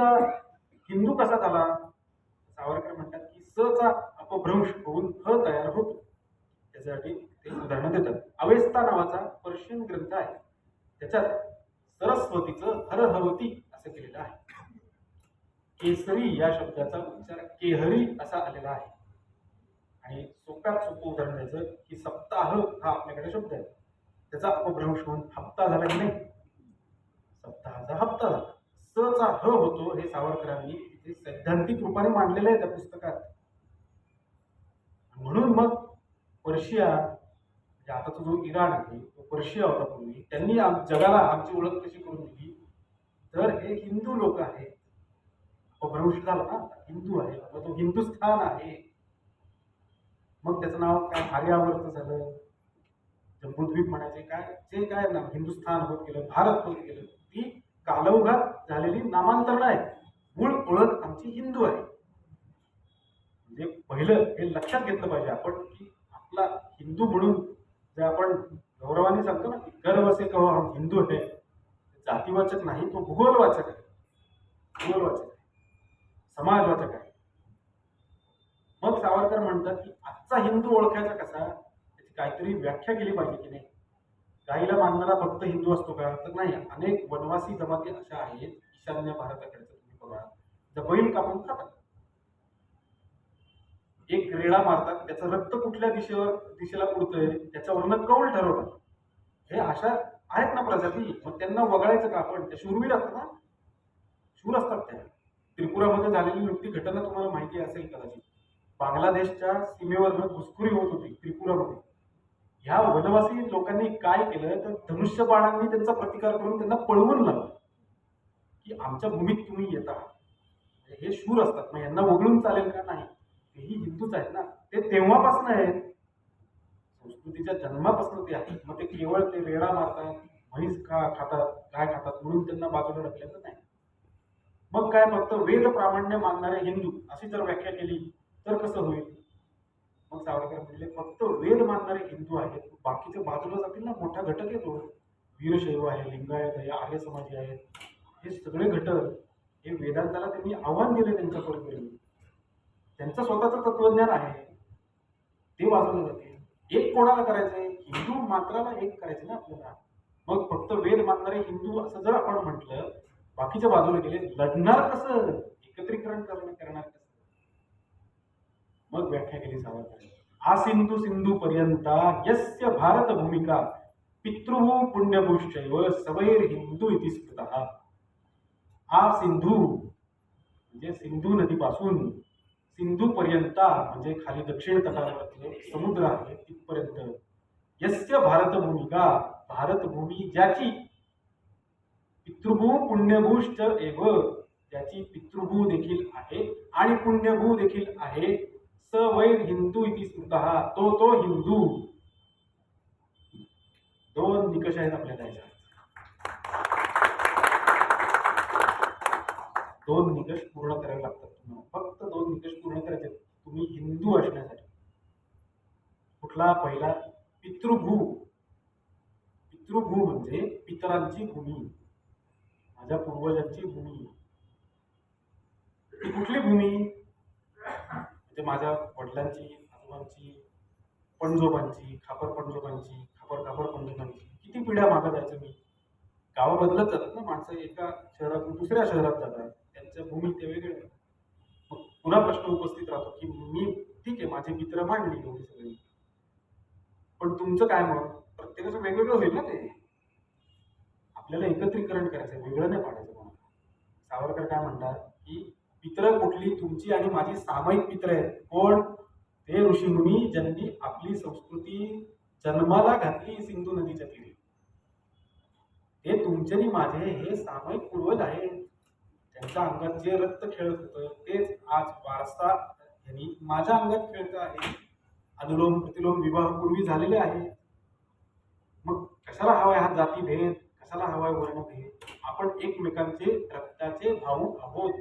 हिंदू कसा झाला? सावरकर म्हणतात की स चा अपभ्रंश होऊन ह तयार होतो. त्यासाठी ते उदाहरण देतात. अवेस्ता नावाचा पर्शियन ग्रंथ आहे. त्याच्यात सरस्वतीचं हरहवती असं केलेलं आहे. केसरी या शब्दाचा उच्चार केहरी असा आलेला आहे. आणि सोप्यात सोपं उदाहरण द्यायचं की सप्ताह हा आपल्याकडे शब्द आहे. त्याचा अपभ्रंश होऊन हप्ता झाला की नाही? सप्ताहाचा हप्ता झाला. सचा ह होतो हे सावरकरांनी इथे सैद्धांतिक रूपाने मांडलेलं आहे त्या पुस्तकात. म्हणून मग पर्शिया म्हणजे आताचा जो इराण आहे तो पर्शिया होता पूर्वी त्यांनी आम- जगाला आमची ओळख कशी करून दिली? तर हे हिंदू लोक आहेत. भ्रंश झाला ना हिंदू आहे. मग तो हिंदुस्थान आहे. मग त्याचं नाव काय? आर्यावर्त झालं. जम्बूद्वीप म्हणायचे काय? जे काय नाव हिंदुस्थान होत गेलं भारत होत गेलं ती कालौघात झालेली नामांतरण आहे मूळ ओळख आमची हिंदू आहे. म्हणजे पहिलं हे लक्षात घेतलं पाहिजे आपण की आपला हिंदू म्हणून जे आपण गौरवाने सांगतो ना की गर्व असे कहो हम हिंदू आहे जातीवाचक नाही तो भूगोलवाचक आहे. भूगोलवाचक आहे. समाजवाचक आहे. मग सावरकर म्हणतात की आजचा हिंदू ओळखायचा कसा? त्याची काहीतरी व्याख्या केली पाहिजे की नाही? गाईला मानणारा फक्त हिंदू असतो का? तर नाही. अनेक वनवासी जमाती अशा आहेत ईशान्य भारताकडे तुम्ही बघा. ज्या बैल कापून खातात. एक रेडा मारतात त्याचं रक्त कुठल्या दिशेवर दिशेला उडतंय त्याच्यावरनं कौल ठरवतात. हे अशा आहेत ना प्रजाती. मग त्यांना वगळायचं का आपण? त्या शूरवीर असतात ना? शूर असतात त्या. त्रिपुरामध्ये झालेली नुकती घटना तुम्हाला माहिती असेल कदाचित. बांगलादेशच्या सीमेवरनं घुसखोरी होत होती त्रिपुरामध्ये. ह्या वनवासी लोकांनी काय केलं तर धनुष्य बाणांनी त्यांचा प्रतिकार करून त्यांना पळवून लावलं. की आमच्या भूमीत तुम्ही येता आहात. हे शूर असतात. मग यांना वगळून चालेल का नाही? तेही हिंदूच आहेत ना. ते तेव्हापासून आहेत. संस्कृतीच्या जन्मापासून ते आहेत. मग ते केवळ ते वेळा मारतात म्हैस खा खातात काय खातात म्हणून त्यांना बाजूला ढकलायचं नाही. मग काय फक्त वेद प्रामाण्य मानणारे हिंदू अशी जर व्याख्या केली तर कसं होईल? मग सावरकर म्हणले फक्त वेद मानणारे हिंदू आहेत बाकीचे बाजूला जातील ना मोठा घटक येतो वीरशैव आहे लिंगायत आहे आर्य समाजी आहेत हे सगळे घटक हे वेदांताला त्यांनी आव्हान दिले त्यांच्या परीने त्यांचं स्वतःचं तत्वज्ञान आहे. ते वाजवलं जातील एक कोणाला करायचंय? हिंदू मात्राला एक करायचं ना आपल्याला. मग फक्त वेद मानणारे हिंदू असं जर आपण म्हटलं बाकीच्या बाजूला गेले लढणार कसं? एकत्रीकरण करणं करणार कसं? मग व्याख्या केली सावरकर हा सिंधू सिंधू पर्यंता यस्य भारत भूमिका पितृ पुण्यभूश्चैव सवैर हिंदू इति स्मृत. हा सिंधू म्हणजे सिंधू नदीपासून सिंधू पर्यंता म्हणजे खाली दक्षिण तटावरती समुद्र आहे तिथपर्यंत यस्य भारत भूमिका भारत भूमी ज्याची? पितृभू पुण्यभूश्च एव ज्याची पितृभू देखील आहे आणि पुण्यभू देखील आहे स वैर हिंदू इति स्मृतः तो तो हिंदू. दोन निकष आहेत आपल्या द्यायच्या दोन निकष पूर्ण करावे लागतात तुम्हाला. फक्त दोन निकष पूर्ण करायचे तुम्ही हिंदू असण्यासाठी. कुठला? पहिला पितृभू. पितृभू म्हणजे पितरांची भूमी. माझ्या पूर्वजांची भूमी. ती कुठली भूमी? म्हणजे माझ्या वडिलांची आजोबांची पणजोबांची खापर पणजोबांची खापर खापर पणजोबांची किती पिढ्या मागं जायचं मी? गावं बदलत जातात ना माणसं एका शहरातून दुसऱ्या शहरात जातात. त्यांच्या भूमी ते वेगळे मग पुन्हा प्रश्न उपस्थित राहतो की मी ठीक आहे माझे मित्र मांडली एवढी सगळी. पण तुमचं काय मग? प्रत्येकाचं वेगवेगळं होईल ना ते. आपल्याला एकत्रीकरण करायचं वेगळं नाही पाडायचं कोणाला. सावरकर काय म्हणतात की पित्र कुठली? तुमची आणि माझी सामायिक पित्र आहेत. कोण? ते ऋषीमुनी ज्यांनी आपली संस्कृती जन्माला घातली सिंधू नदीच्या तीरी. हे तुमचे आणि माझे हे सामायिक पूर्वज आहेत. त्यांच्या अंगात जे रक्त खेळत होतं तेच आज वारसा यांनी माझ्या अंगात खेळत आहे. अनुलोम प्रतिलोम विवाह पूर्वी झालेले आहे मग कशाला हवाय हा जातीभेद? कशाला हवाय वर्णभेद? आपण एकमेकांचे रक्ताचे भाऊ आहोत.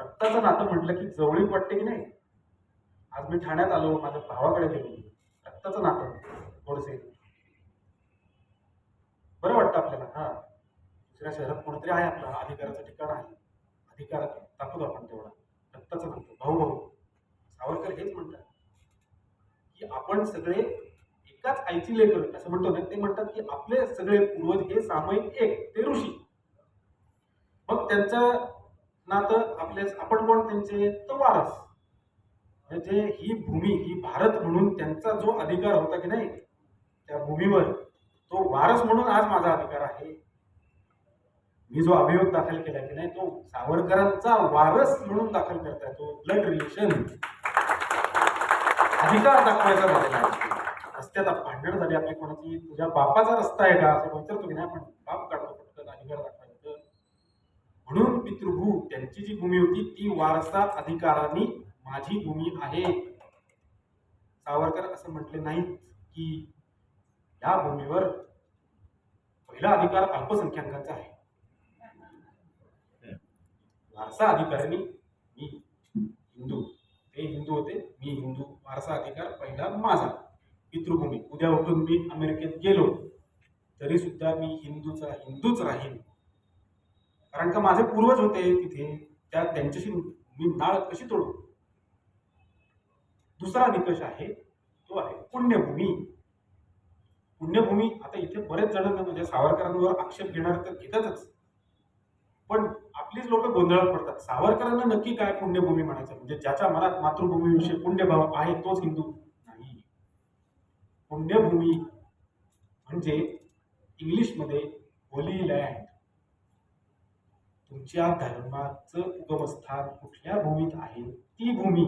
रक्ताचं नातं म्हटलं की जवळीक वाटते की नाही? आज मी ठाण्यात आलो माझ्या भावाकडे गेलो. रक्ताचं नातं थोडसे बरं वाटतं आपल्याला. हा. दुसऱ्या शहरात कोणतरी आहे आपलं. अधिकाराचं ठिकाण आहे. अधिकार दाखवतो आपण तेवढा. रक्ताचं म्हणतो भाऊ भाऊ. सावरकर हेच म्हणतात. की आपण सगळे एकाच आईची लेकर. असं म्हणतो ना ते म्हणतात की आपले सगळे पूर्वज हे सामायिक एक. ते ऋषी. मग त्यांचं नातं आपले आपण कोण? त्यांचे तर वारस. म्हणजे ही भूमी ही भारत म्हणून त्यांचा जो अधिकार होता की नाही त्या भूमीवर तो वारस म्हणून आज माझा अधिकार आहे. मी जो अभियोग दाखल केला की नाही तो सावरकरांचा वारस म्हणून दाखल करताय तो. ब्लड रिलेशन अधिकार दाखवायचा झालेला आहे. रस्त्यात भांडण झाली आपली कोणाची? तुझ्या बापाचा रस्ता आहे का? असं विचारतो की नाही पण बाप काढतो पटकन अधिकार दाखवायचं म्हणून पितृभू त्यांची जी भूमी होती ती वारसा अधिकाराने माझी भूमी आहे. सावरकर असं म्हटले नाहीत की या भूमीवर पहिला अधिकार अल्पसंख्याकांचा आहे. वारसा अधिकारांनी मी हिंदू ते हिंदू होते मी हिंदू वारसा अधिकार पहिला माझा. पितृभूमी उद्या उठून मी अमेरिकेत गेलो तरी सुद्धा मी हिंदूचा हिंदूच राहील कारण का माझे पूर्वज होते तिथे त्या त्यांच्याशी मी नाळ कशी तोडू? दुसरा निकष आहे तो आहे पुण्यभूमी. पुण्यभूमी आता इथे बरेच जण म्हणजे सावरकरांवर आक्षेप घेणार तर घेतातच. पण आपलीच लोक गोंधळात पडतात. सावरकरांना नक्की काय पुण्यभूमी म्हणायचं? म्हणजे ज्याच्या मनात मातृभूमीविषयी पुण्यभाव आहे तोच हिंदू नाही. पुण्यभूमी म्हणजे इंग्लिशमध्ये होली लँड. तुमच्या धर्माचं उगमस्थान कुठल्या भूमीत आहे? ती भूमी